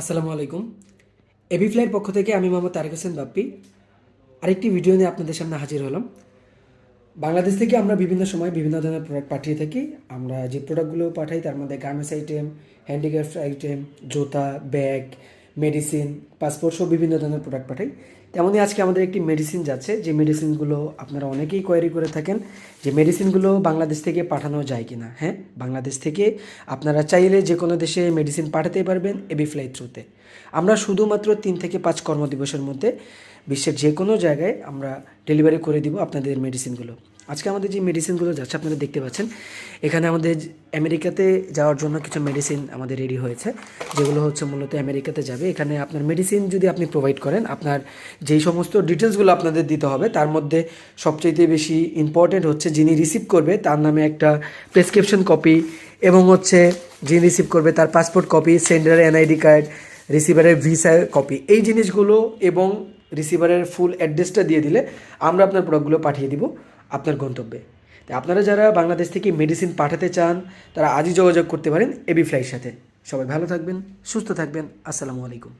আসসালামু আলাইকুম। এবি ফ্লাইয়ের পক্ষ থেকে আমি মোহাম্মদ তারেক হোসেন বাপ্পি। আরেকটি ভিডিও নিয়ে আপনাদের সামনে হাজির হলাম। বাংলাদেশ থেকে আমরা বিভিন্ন সময় বিভিন্ন ধরনের প্রোডাক্ট পাঠিয়ে থাকি। আমরা যে প্রোডাক্টগুলো পাঠাই তার মধ্যে গার্মেন্টস আইটেম হ্যান্ডিক্রাফট আইটেম জুতা ব্যাগ মেডিসিন পাসপোর্ট সব বিভিন্ন ধরনের প্রোডাক্ট পাঠাই। তেমনই আজকে আমাদের একটি মেডিসিন যাচ্ছে, যে মেডিসিনগুলো আপনারা অনেকেই কোয়ারি করে থাকেন, যে মেডিসিনগুলো বাংলাদেশ থেকে পাঠানো যায় কিনা। হ্যাঁ বাংলাদেশ থেকে আপনারা চাইলে যে কোনো দেশে মেডিসিন পাঠাতে পারবেন এবি ফ্লাই থ্রুতে আমরা শুধুমাত্র তিন থেকে পাঁচ কর্মদিবসের মধ্যে বিশ্বের যে কোনো জায়গায় আমরা ডেলিভারি করে দিব আপনাদের মেডিসিনগুলো আজকে আমাদের যে মেডিসিনগুলো যাচ্ছে, আপনারা দেখতে পাচ্ছেন। এখানে আমাদের আমেরিকাতে যাওয়ার জন্য কিছু মেডিসিন আমাদের রেডি হয়েছে, যেগুলো হচ্ছে মূলত আমেরিকাতে যাবে। এখানে আপনার মেডিসিন যদি আপনি প্রোভাইড করেন, আপনার যেই সমস্ত ডিটেলসগুলো আপনাদের দিতে হবে, তার মধ্যে সবচাইতে বেশি ইম্পর্টেন্ট হচ্ছে যিনি রিসিভ করবে, তার নামে একটা প্রেসক্রিপশন কপি এবং হচ্ছে যিনি রিসিভ করবে, তার passport copy sender NID card রিসিভারের visa copy এই জিনিসগুলো এবং রিসিভারের ফুল অ্যাড্রেসটা দিয়ে দিলে আমরা আপনার প্রোডাক্টগুলো পাঠিয়ে দিব। আপনার গন্তব্যে। তাই আপনারা যারা বাংলাদেশ থেকে মেডিসিন পাঠাতে চান, তারা আজই যোগাযোগ করতে পারেন এবি ফ্লাইয়ের সাথে। সবাই ভালো থাকবেন, সুস্থ থাকবেন। আসসালামু আলাইকুম।